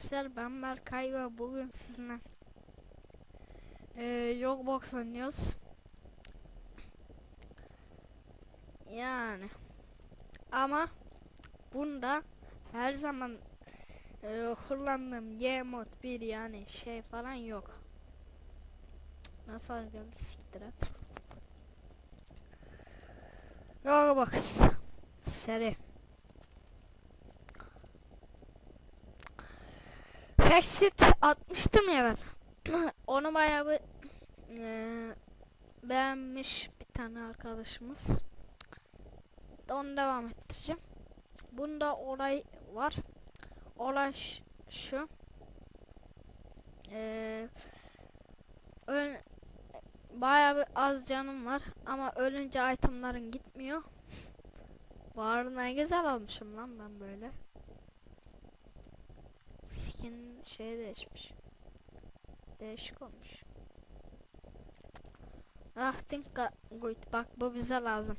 arkadaşlar ben Berkay ve bugün sizinle eee Yogbox oynuyoruz. Yani ama bunda her zaman eee kullandığım G mod bir yani şey falan yok. Nasıl geldi siktir et. Yogbox seri. Exit atmıştım ya ben. Onu bayağı bir eee, beğenmiş bir tane arkadaşımız. Onu devam ettireceğim. Bunda olay var. Olay şu. Eee öl bayağı bir az canım var ama ölünce itemların gitmiyor. Var ne güzel almışım lan ben böyle. Skin şey değişmiş. Değişik olmuş. Ah think good. Bak bu bize lazım.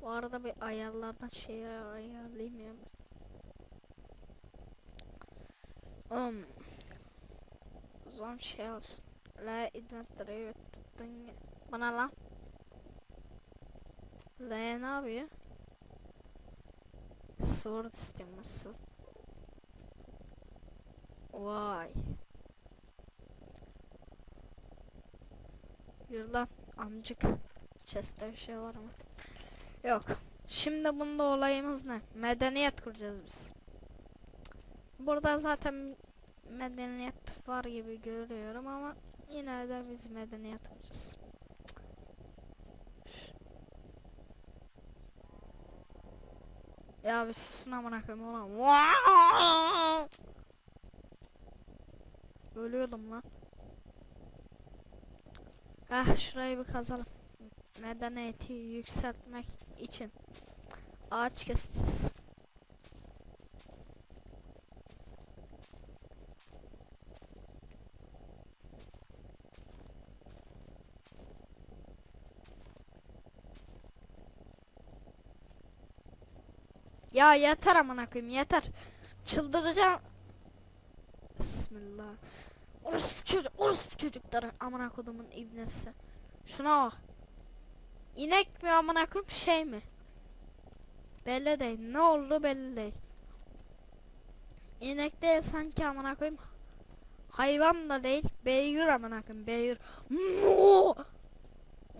Bu arada bir ayarlardan şeyi ayarlayayım ya. Um. Zon şey olsun. La inventory tuttun. Bana lan. La ne yapıyor? Sword sword. Vay. Yürü amcık. Chest'te bir şey var mı? Yok. Şimdi bunda olayımız ne? Medeniyet kuracağız biz. Burada zaten medeniyet var gibi görüyorum ama yine de biz medeniyet kuracağız. Ya bir susun amına koyayım. Wow! Ölüyordum lan. Ah şurayı bir kazalım. Medeniyeti yükseltmek için ağaç keseceğiz. Ya yeter amına koyayım yeter. Çıldıracağım. Bismillah. Orospu çocuk, orospu çocukları amına kodumun ibnesi. Şuna bak. İnek mi amına koyayım şey mi? Belli değil. Ne oldu belli değil. İnek de sanki amına koyayım. Hayvan da değil. Beygir amına koyayım. Beygir.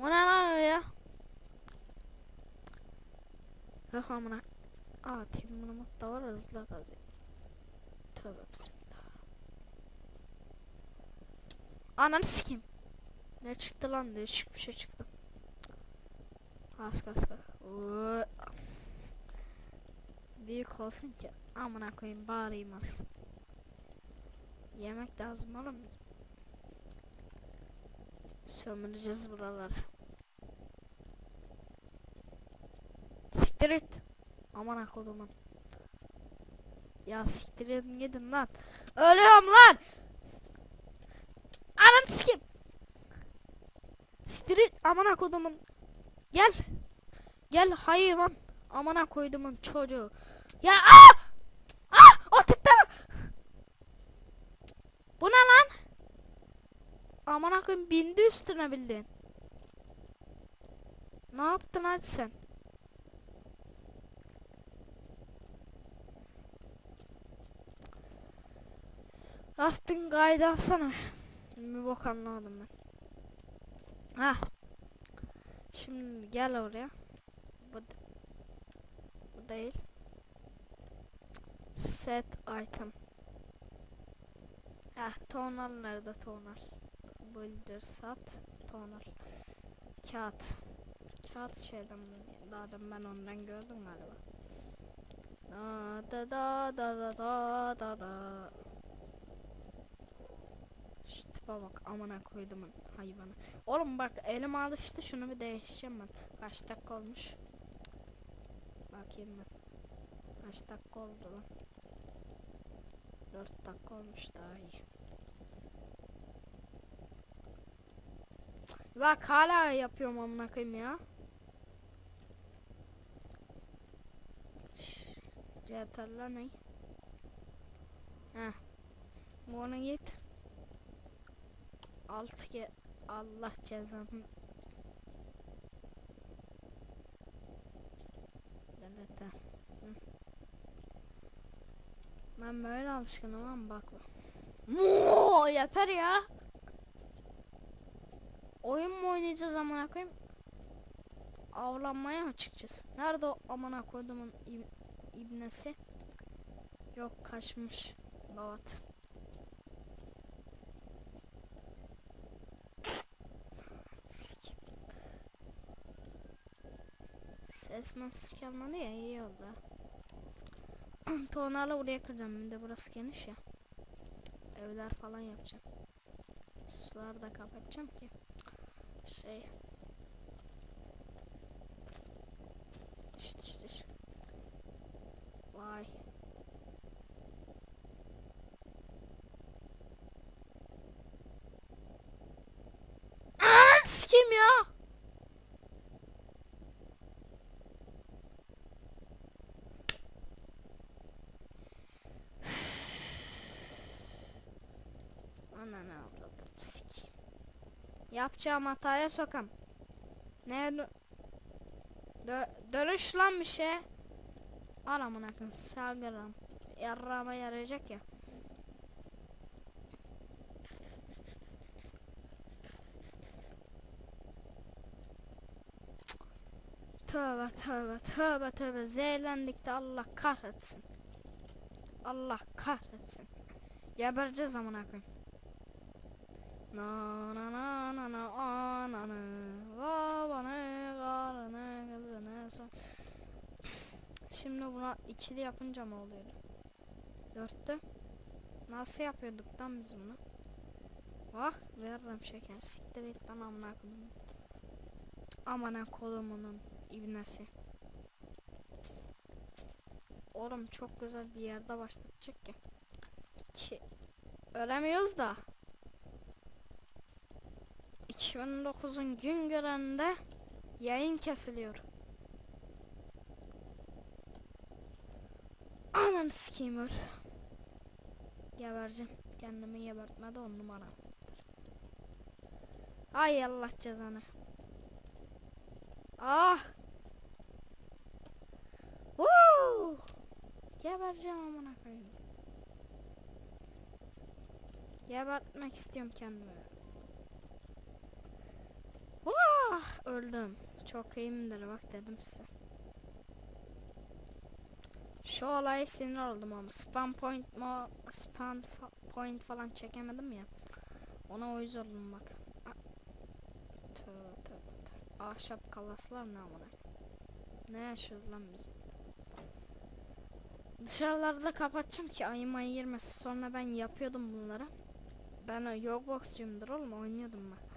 O ne lan ya? Yok amına. Aa timurumut da var hızlı kazıyor. Tövbe bismillah. Ananı sikeyim. Ne çıktı lan değişik bir şey çıktı. Kas kas kas. Büyük olsun ki amına koyayım bağırayım Yemek lazım oğlum. Sömüreceğiz buraları. Siktir et. Aman kodumun. Ya siktir edin gidin lan. Ölüyorum lan. Anam sikim. Siktir et amına kodumun. Gel. Gel hayvan. Amına koydumun çocuğu. Ya ah! Ah! O tipe bak. Bu ne lan? Amına koyayım bindi üstüne bildin. Ne yaptın hadi sen? Rafting kaydı alsana. Bir bok anlamadım ben. Ha. Şimdi gel oraya. Bu, bu değil. Set item. Ah tonal nerede tonal? Builder sat tonal. Kağıt. Kağıt şeyden daha da ben ondan gördüm galiba. Da da da da da da da. Tipe bak amına koydum hayvanı. Oğlum bak elim alıştı şunu bir değişeceğim ben. Kaç dakika olmuş? Bakayım ben. Kaç dakika oldu lan? 4 dakika olmuş daha iyi. Bak hala yapıyorum amına koyayım ya. Yeterler ne? Heh. Bunu git. Altı ke Allah cezanı. Delete. Hı. Ben böyle alışkınım ama bakma. Moo, yeter ya. Oyun mu oynayacağız amına koyayım? Avlanmaya mı çıkacağız? Nerede o amına koyduğumun ib- ibnesi? Yok kaçmış. Gavat. Ses mas gelmedi ya iyi oldu. Tonarla buraya kıracağım bir de burası geniş ya. Evler falan yapacağım. Suları da kapatacağım ki şey işte işte. Vay. Aa, kim ya? Ana ne avradır sikeyim. Yapacağım hataya sokam. Ne dö dö dönüş lan bir şey. Al amına koyayım sağırım. Yarrağıma yarayacak ya. Tövbe tövbe tövbe tövbe zehirlendik de Allah kahretsin. Allah kahretsin. Gebereceğiz amına koyayım. Na na na na na ananı babanı karını kızını son. Şimdi buna ikili yapınca mı oluyor? Dörtte. Nasıl yapıyorduk lan biz bunu? Ah veririm şeker. Siktir et lan amına koyayım. Amına kolumunun ibnesi. Oğlum çok güzel bir yerde başlatacak ya. Ki ölemiyoruz da. 2009'un gün görende yayın kesiliyor. Anam sikeyim öl. Gebercim. Kendimi gebertmedi on numara. Ay Allah cezanı. Ah. Woo! Gebereceğim amına koyayım. Gebertmek istiyorum kendimi. Vah! Öldüm. Çok iyiyimdir bak dedim size. Şu olaya sinir oldum ama spam point mo spam fa- point falan çekemedim ya. Ona uyuz oldum bak. Ahşap kalaslar ne amına. Ne yaşıyoruz lan biz? Dışarılarda kapatacağım ki ayıma girmesin. Sonra ben yapıyordum bunları. Ben o yok boxçuyumdur oğlum oynuyordum bak.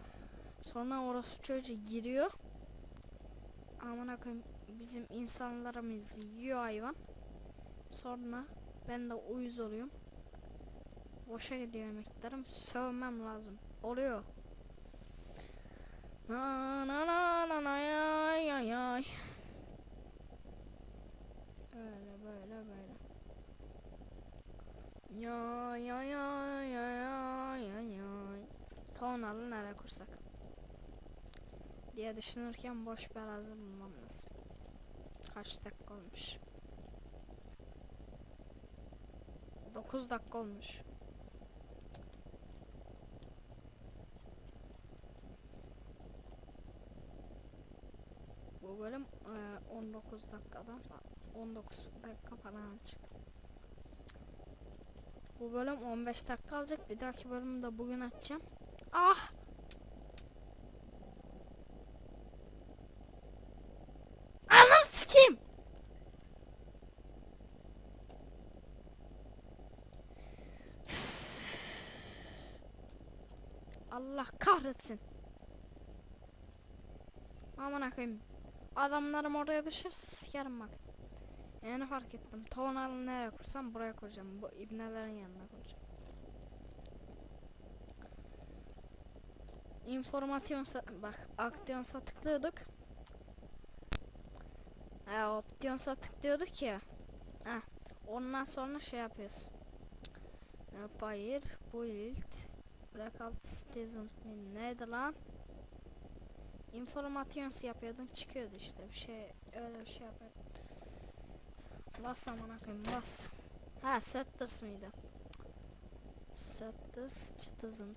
Sonra orası çocuğu giriyor. Amına koyayım bizim insanlarımız yiyor hayvan. Sonra ben de uyuz oluyorum. Boşa gidiyor emeklerim. Sövmem lazım. Oluyor. Na na na na na ya ya ya. Öyle böyle böyle. Ya ya ya ya ya ya ya. Tonalı nereye kursak? Diye düşünürken boş bir arazi bulmam lazım. Kaç dakika olmuş? 9 dakika olmuş. Bu bölüm eee, 19 dakikadan fa- 19 dakika falan olacak. Bu bölüm 15 dakika alacak. Bir dahaki bölümü de bugün açacağım. Ah! Anam sikeyim. Allah kahretsin. Aman koyayım. Adamlarım oraya düşer sikerim bak. Yani fark ettim. Tonalı nereye kursam buraya kuracağım. Bu ibnelerin yanına kuracağım. İnformasyon bak aktiyonsa tıklıyorduk. He optiyonsa tıklıyorduk ya. Heh. Ondan sonra şey yapıyoruz. Empire, Build, Blackout Citizen mi neydi lan? Informations yapıyordun çıkıyordu işte bir şey öyle bir şey yapıyordun. Bas amına koyayım bas. Ha Setters mıydı? Setters Citizen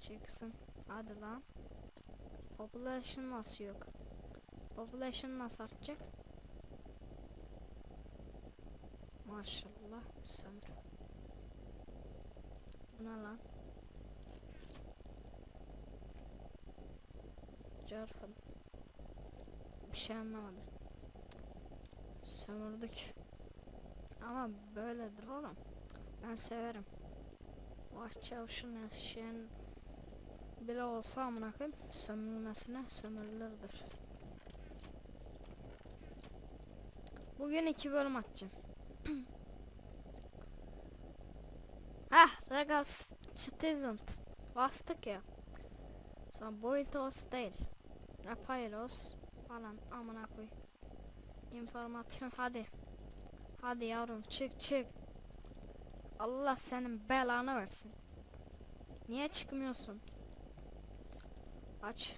çıksın. Hadi lan. Population nasıl yok? Population nasıl artacak? Maşallah sömür. Bu ne lan? Carfın. Bir şey anlamadım. Sömürdük. Ama böyledir oğlum. Ben severim. Vah çavuşun eşeğin bile olsa amına koyayım sömürülmesine sömürülürdür. Bugün iki bölüm atacağım. Hah, Regas Citizen. Bastık ya. Sonra Boiltos değil. Rapairos falan amına koy. İnformasyon hadi. Hadi yavrum çık çık. Allah senin belanı versin. Niye çıkmıyorsun? Aç.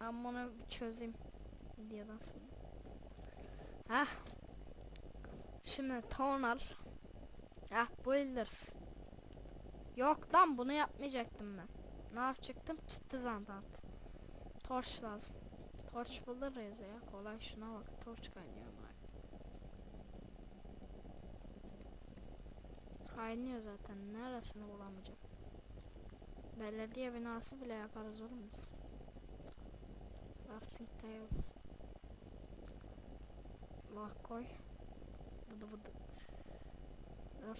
Ben bunu çözeyim. Videodan sonra. Hah. Şimdi tonal. Hah builders. Yok lan bunu yapmayacaktım ben. Ne yapacaktım? Çıktı zantant. Torç lazım. Torç buluruz ya. Kolay şuna bak. Torç kaynıyor bak. Kaynıyor zaten. Neresini bulamayacağım. Belediye binası bile yaparız oğlum biz. Crafting table. Bak koy. Bıdı bıdı. 4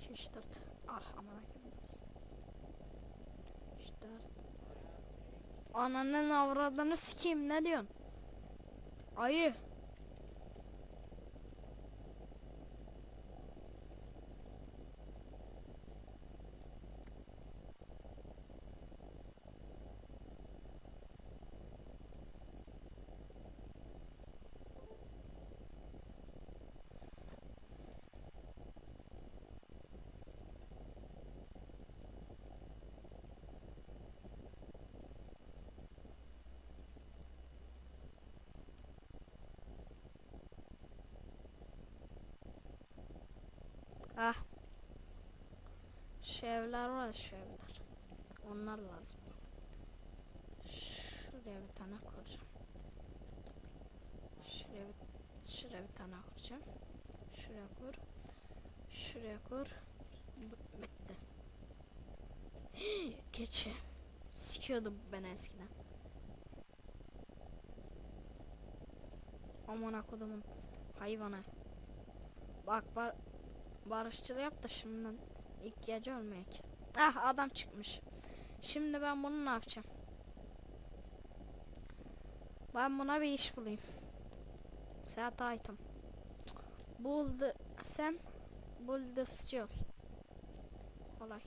2 3 4 Ah aman akıllısı. 3 4 Ananın avradını sikeyim ne diyorsun? Ayı. Ah. Şu evler var ya, şu evler. Onlar lazım. Şuraya bir tane kuracağım. Şuraya bir, şuraya bir tane kuracağım. Şuraya kur. Şuraya kur. B- bitti. Keçi. Sikiyordu beni eskiden. Aman kodumun hayvanı. Bak bar barışçıl yap da şimdiden ihtiyacı ölmeyek. Ah adam çıkmış. Şimdi ben bunu ne yapacağım? Ben buna bir iş bulayım. Set item. Buldu sen buldusçu ol. Kolay.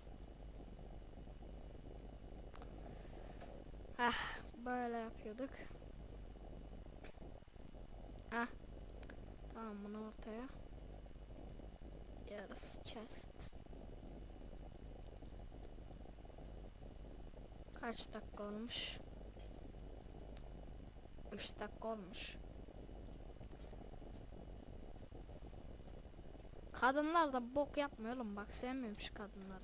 Ah böyle yapıyorduk. Ah. Tamam bunu ortaya. Yarısı chest. Kaç dakika olmuş? 3 dakika olmuş. Kadınlar da bok yapmıyor oğlum bak sevmiyorum şu kadınları.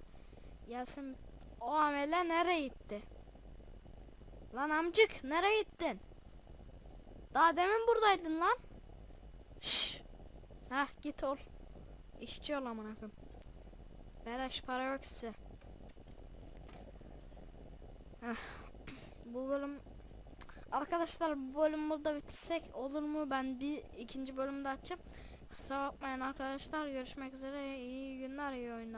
Gelsin o amele nereye gitti? Lan amcık nereye gittin? Daha demin buradaydın lan. Şş. Heh git ol. İşçi ol amına koyayım. Beleş para yok size. Bu bölüm Arkadaşlar bu bölüm burada bitirsek olur mu? Ben bir ikinci bölümde açacağım. Kusura bakmayın arkadaşlar. Görüşmek üzere. İyi günler, iyi oyunlar.